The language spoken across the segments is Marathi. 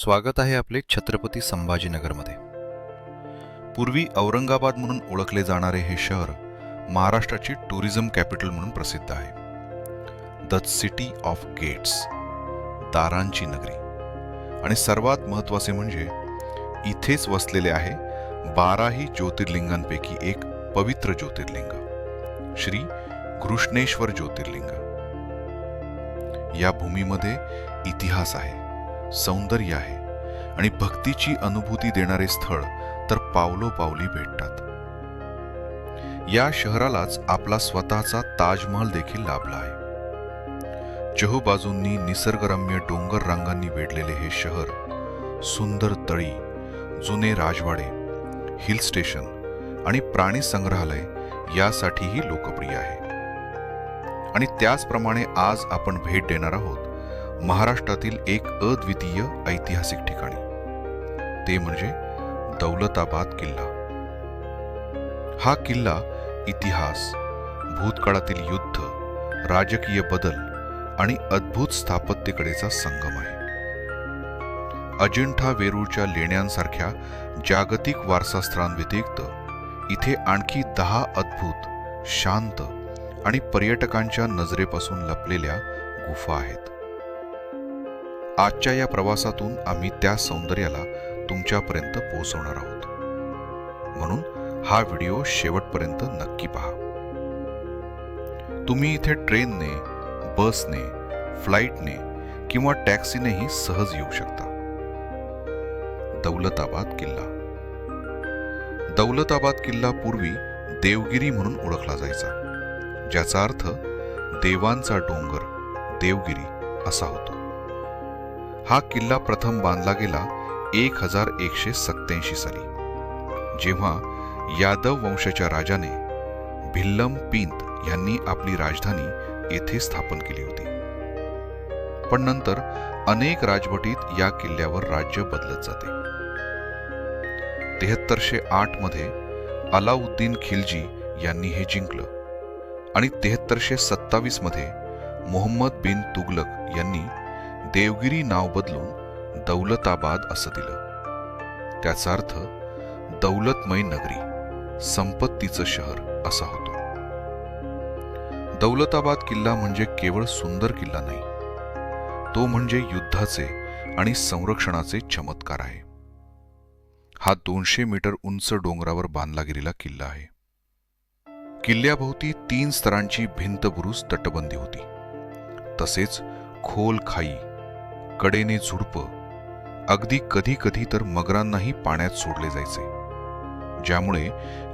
स्वागत आहे आपले छत्रपती संभाजीनगरमध्ये. पूर्वी औरंगाबाद म्हणून ओळखले जाणारे हे शहर महाराष्ट्राची टुरिझम कॅपिटल म्हणून प्रसिद्ध आहे. द सिटी ऑफ गेट्स दारांची नगरी. आणि सर्वात महत्त्वाचे म्हणजे इथेच वसलेले आहे बाराही ज्योतिर्लिंगांपैकी एक पवित्र ज्योतिर्लिंग श्री घृष्णेश्वर ज्योतिर्लिंग. या भूमीमध्ये इतिहास आहे. सौंदर्य आहे आणि भक्तीची अनुभूती देणारे स्थळ तर पावलोपावली भेटतात. या शहरालाच आपला स्वतःचा ताजमहल देखील लाभला आहे. चहूबाजूंनी निसर्गरम्य डोंगर रांगांनी वेढलेले हे शहर सुंदर तळी जुने राजवाडे हिल स्टेशन आणि प्राणी संग्रहालय यासाठीही लोकप्रिय आहे. आणि त्याचप्रमाणे आज आपण भेट देणार आहोत महाराष्ट्रातील एक अद्वितीय ऐतिहासिक ठिकाणी. ते म्हणजे दौलताबाद किल्ला. हा किल्ला इतिहास भूतकाळातील युद्ध राजकीय बदल आणि अद्भुत स्थापत्यकडेचा संगम आहे. अजिंठा वेरूळच्या लेण्यांसारख्या जागतिक वारसास्थळांव्यतिरिक्त इथे आणखी दहा अद्भुत शांत आणि पर्यटकांच्या नजरेपासून लपलेल्या गुफा आहेत. आजच्या या प्रवासातून आम्ही त्या सौंदर्याला तुमच्यापर्यंत पोहोचवणार आहोत. म्हणून हा व्हिडिओ शेवटपर्यंत नक्की पहा. तुम्ही इथे ट्रेनने बसने फ्लाईटने किंवा टॅक्सीनेही सहज येऊ शकता. दौलताबाद किल्ला. दौलताबाद किल्ला पूर्वी देवगिरी म्हणून ओळखला जायचा ज्याचा अर्थ देवांचा डोंगर देवगिरी असा होतो. हा किल्ला प्रथम बांधला गेला एक हजार एकशे सत्याऐंशी साली. जेव्हा यादव वंशाच्या राजाने भिल्लम पिंत यांनी आपली राजधानी येथे स्थापन केली होती. पण नंतर अनेक राजवटीत या किल्ल्यावर राज्य बदलत जाते. तेहत्तरशे आठमध्ये अलाउद्दीन खिलजी यांनी हे जिंकलं आणि तेहत्तरशे सत्तावीसमध्ये मोहम्मद बिन तुगलक यांनी देवगिरी नाव बदलून दौलताबाद असं दिलं. त्याचा अर्थ दौलतमय नगरी संपत्तीचं शहर असा होतो. दौलताबाद किल्ला म्हणजे केवळ सुंदर किल्ला नाही तो म्हणजे युद्धाचे आणि संरक्षणाचे चमत्कार आहे. हा दोनशे मीटर उंच डोंगरावर बांधला गेलेला किल्ला आहे. किल्ल्याभोवती तीन स्तरांची भिंत बुरुज तटबंदी होती. तसेच खोल खाई कडेने झुडप अगदी कधी कधी तर मगरांनाही पाण्यात सोडले जायचे ज्यामुळे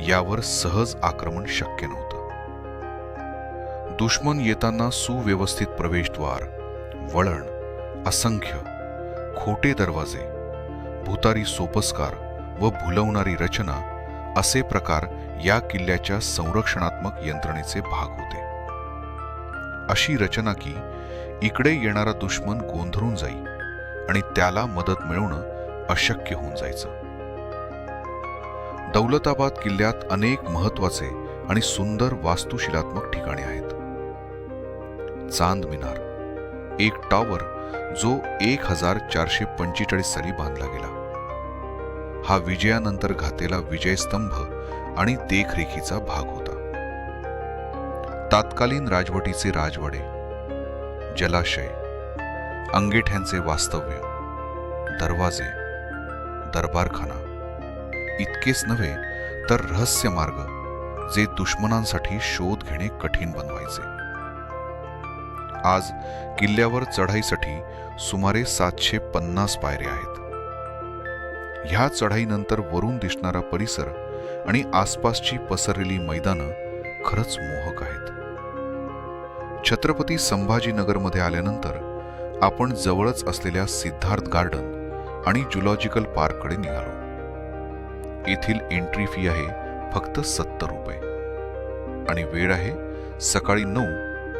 यावर सहज आक्रमण शक्य नव्हतं. दुश्मन येताना सुव्यवस्थित प्रवेशद्वार वळण असंख्य खोटे दरवाजे भुतारी सोपस्कार व भुलवणारी रचना असे प्रकार या किल्ल्याच्या संरक्षणात्मक यंत्रणेचे भाग होते. अशी रचना की इकडे येणारा दुश्मन गोंधळून जाई आणि त्याला मदत मिळवणं अशक्य होऊन जायचं. दौलताबाद किल्ल्यात अनेक महत्त्वाचे आणि सुंदर वास्तुशिलात्मक ठिकाणे आहेत. चांद मिनार एक टॉवर जो एक हजार चारशे पंचेचाळीस साली बांधला गेला. हा विजयानंतर घातलेला विजयस्तंभ आणि देखरेखीचा भाग होता. तात्कालीन राजवटीचे राजवाडे जलाशय अंगेठ्यांचे वास्तव्य दरवाजे दरबारखाना इतकेच नव्हे तर रहस्य मार्ग जे दुश्मनांसाठी शोध घेणे कठीण बनवायचे. आज किल्ल्यावर चढाईसाठी सुमारे सातशे पन्नास पायऱ्या आहेत. ह्या चढाईनंतर वरून दिसणारा परिसर आणि आसपासची पसरलेली मैदानं खरंच मोहक आहेत. छत्रपती संभाजीनगरमध्ये आल्यानंतर आपण जवळच असलेल्या सिद्धार्थ गार्डन आणि जुलॉजिकल पार्ककडे निघालो. येथील एंट्री फी आहे फक्त सत्तर रुपये. आणि वेळ आहे सकाळी नऊ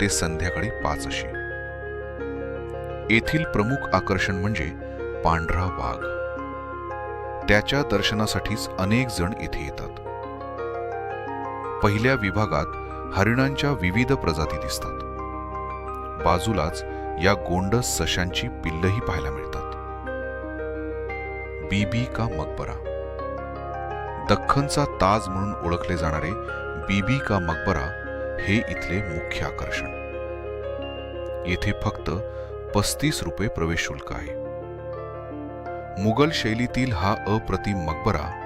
ते संध्याकाळी पाच अशी. येथील प्रमुख आकर्षण म्हणजे पांढरा वाघ. त्याच्या दर्शनासाठीच अनेक जण येथे येतात. पहिल्या विभागात हरिणांच्या विविध प्रजाती दिसतात. बाजूलाच या गोंडस सशांची पिल्लही पाहायला मिळतात. बीबी का मकबरा? दख्खनचा ताज म्हणून ओळखले जाणारे बीबी का मकबरा हे इथले मुख्य आकर्षण. येथे फक्त पस्तीस रुपये प्रवेश शुल्क आहे. मुघल शैलीतील हा अप्रतिम मकबरा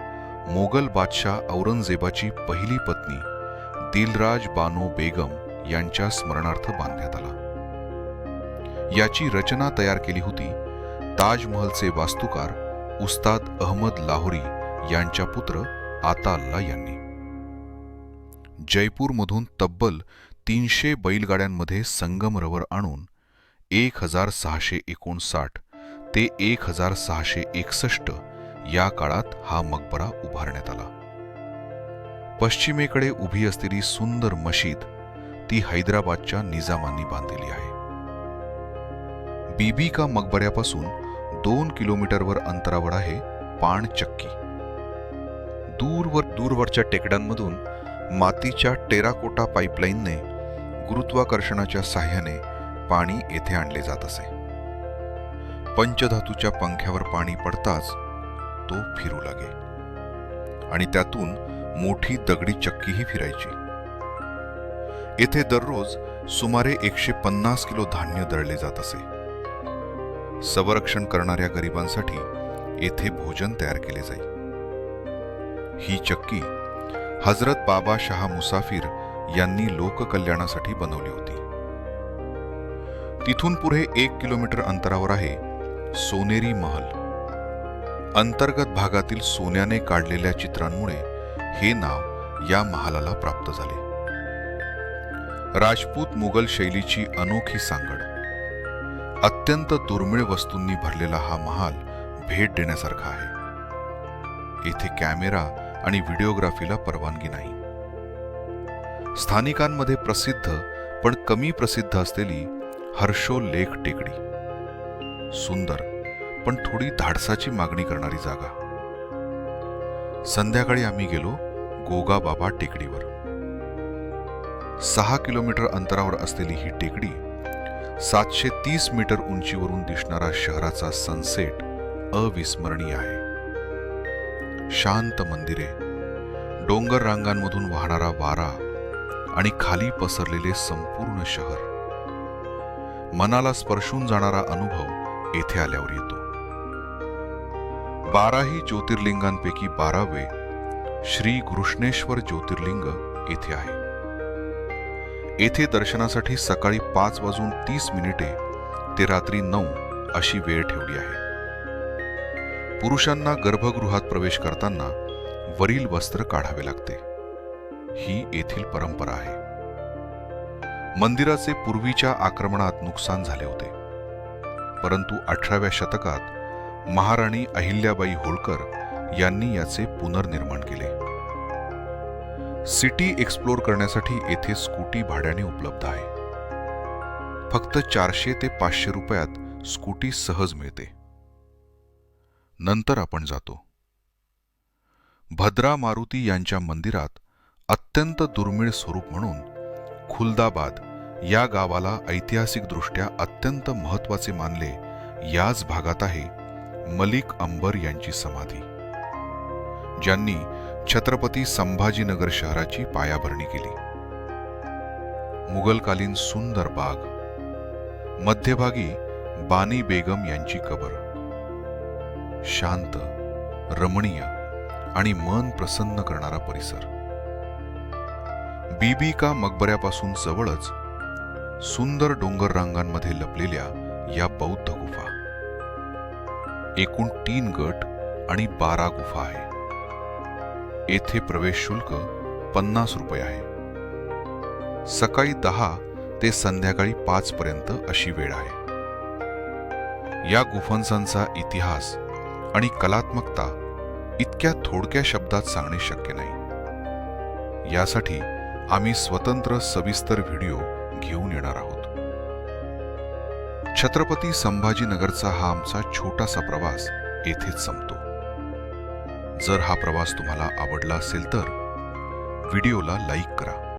मोगल बादशाह औरंगजेबाची पहिली पत्नी दिलराज बानो बेगम यांच्या स्मरणार्थ बांधण्यात आला. याची रचना तयार केली होती ताजमहलचे वास्तुकार उस्ताद अहमद लाहोरी यांच्या पुत्र आताल्ला यांनी. जयपूरमधून तब्बल तीनशे बैलगाड्यांमध्ये संगमरवर आणून एक हजार सहाशे एकोणसाठ ते एक हजार सहाशे एकसष्ट या काळात हा मकबरा उभारण्यात आला. पश्चिमेकडे उभी असलेली सुंदर मशीद ती हैदराबादच्या निजामांनी बांधलेली आहे. बीबी का मकबऱ्यापासून दोन किलोमीटरवर अंतरावर आहे पाणचक्की दूरवर दूरवरच्या टेकड्यांमधून मातीच्या टेराकोटा पाईपलाईनने गुरुत्वाकर्षणाच्या साह्याने पाणी येथे आणले जात असे. पंचधातूच्या पंख्यावर पाणी पडताच तो फिरू लागे. आणि त्यातून मोठी दगडी चक्कीही फिरायची. येथे दररोज सुमारे एकशे पन्नास किलो धान्य दळले जात असे. संरक्षण करणाऱ्या गरिबांसाठी येथे भोजन तयार केले जाई. ही चक्की हजरत बाबा शहा मुसाफिर यांनी लोककल्याणासाठी बनवली होती. तिथून पुढे एक किलोमीटर अंतरावर आहे सोनेरी महल. अंतर्गत भागातील सोन्याने काढलेल्या चित्रांमुळे हे नाव या महालाला प्राप्त झाले. राजपूत मुघल शैलीची अनोखी सांगड. अत्यंत दुर्मिळ वस्तूंनी भरलेला हा महाल भेट देण्यासारखा आहे. येथे कॅमेरा आणि व्हिडिओग्राफीला परवानगी नाही. स्थानिकांमध्ये प्रसिद्ध पण कमी प्रसिद्ध असलेली हर्षो लेख टेकडी. सुंदर पण थोडी धाडसाची मागणी करणारी जागा. संध्याकाळी आम्ही गेलो गोगा बाबा टेकडीवर. सहा किलोमीटर अंतरावर असलेली ही टेकडी सातशे तीस मीटर उंचीवरून दिसणारा शहराचा सनसेट अविस्मरणीय आहे. शांत मंदिरे डोंगर रांगांमधून वाहणारा वारा आणि खाली पसरलेले संपूर्ण शहर. मनाला स्पर्शून जाणारा अनुभव येथे आल्यावर येतो. बाराही ज्योतिर्लिंगांपैकी बारावे श्री घृष्णेश्वर ज्योतिर्लिंग येथे आहे. येथे दर्शनासाठी सकाळी पाच वाजून तीस मिनिटे ते रात्री नऊ अशी वेळ ठेवली आहे. पुरुषांना गर्भगृहात प्रवेश करताना वरील वस्त्र काढावे लागते. ही येथील परंपरा आहे. मंदिराचे पूर्वीच्या आक्रमणात नुकसान झाले होते. परंतु अठराव्या शतकात महाराणी अहिल्याबाई होळकर यांनी याचे पुनर्निर्माण केले. सिटी एक्सप्लोर करण्यासाठी येथे स्कूटी भाड्याने उपलब्ध आहे. फक्त चारशे ते पाचशे रुपयात स्कूटी सहज मिळते. नंतर आपण जातो. भद्रा मारुती यांच्या मंदिरात अत्यंत दुर्मिळ स्वरूप म्हणून खुलदाबाद या गावाला ऐतिहासिकदृष्ट्या अत्यंत महत्त्वाचे मानले याच भागात आहे मलिक अंबर यांची समाधी. ज्यांनी छत्रपती संभाजीनगर शहराची पायाभरणी केली. मुघलकालीन सुंदर बाग. मध्यभागी बानी बेगम यांची कबर. शांत रमणीय आणि मन प्रसन्न करणारा परिसर. बीबी का मकबऱ्यापासून जवळच सुंदर डोंगर रांगांमध्ये लपलेल्या या बौद्ध गुफा. एकूण तीन गट आणि बारा गुफा आहे. येथे प्रवेश शुल्क पन्नास रुपये आहे. सकाळी दहा ते संध्याकाळी पाच पर्यंत अशी वेळ आहे. या गुफांसांचा इतिहास आणि कलात्मकता इतक्या थोडक्या शब्दात सांगणे शक्य नाही. यासाठी आम्ही स्वतंत्र सविस्तर व्हिडिओ घेऊन येणार आहोत. छत्रपती संभाजीनगरचा हा आमचा छोटासा प्रवास येथेच संपतो. जर हा प्रवास तुम्हाला आवडला असेल तर व्हिडिओला लाईक करा.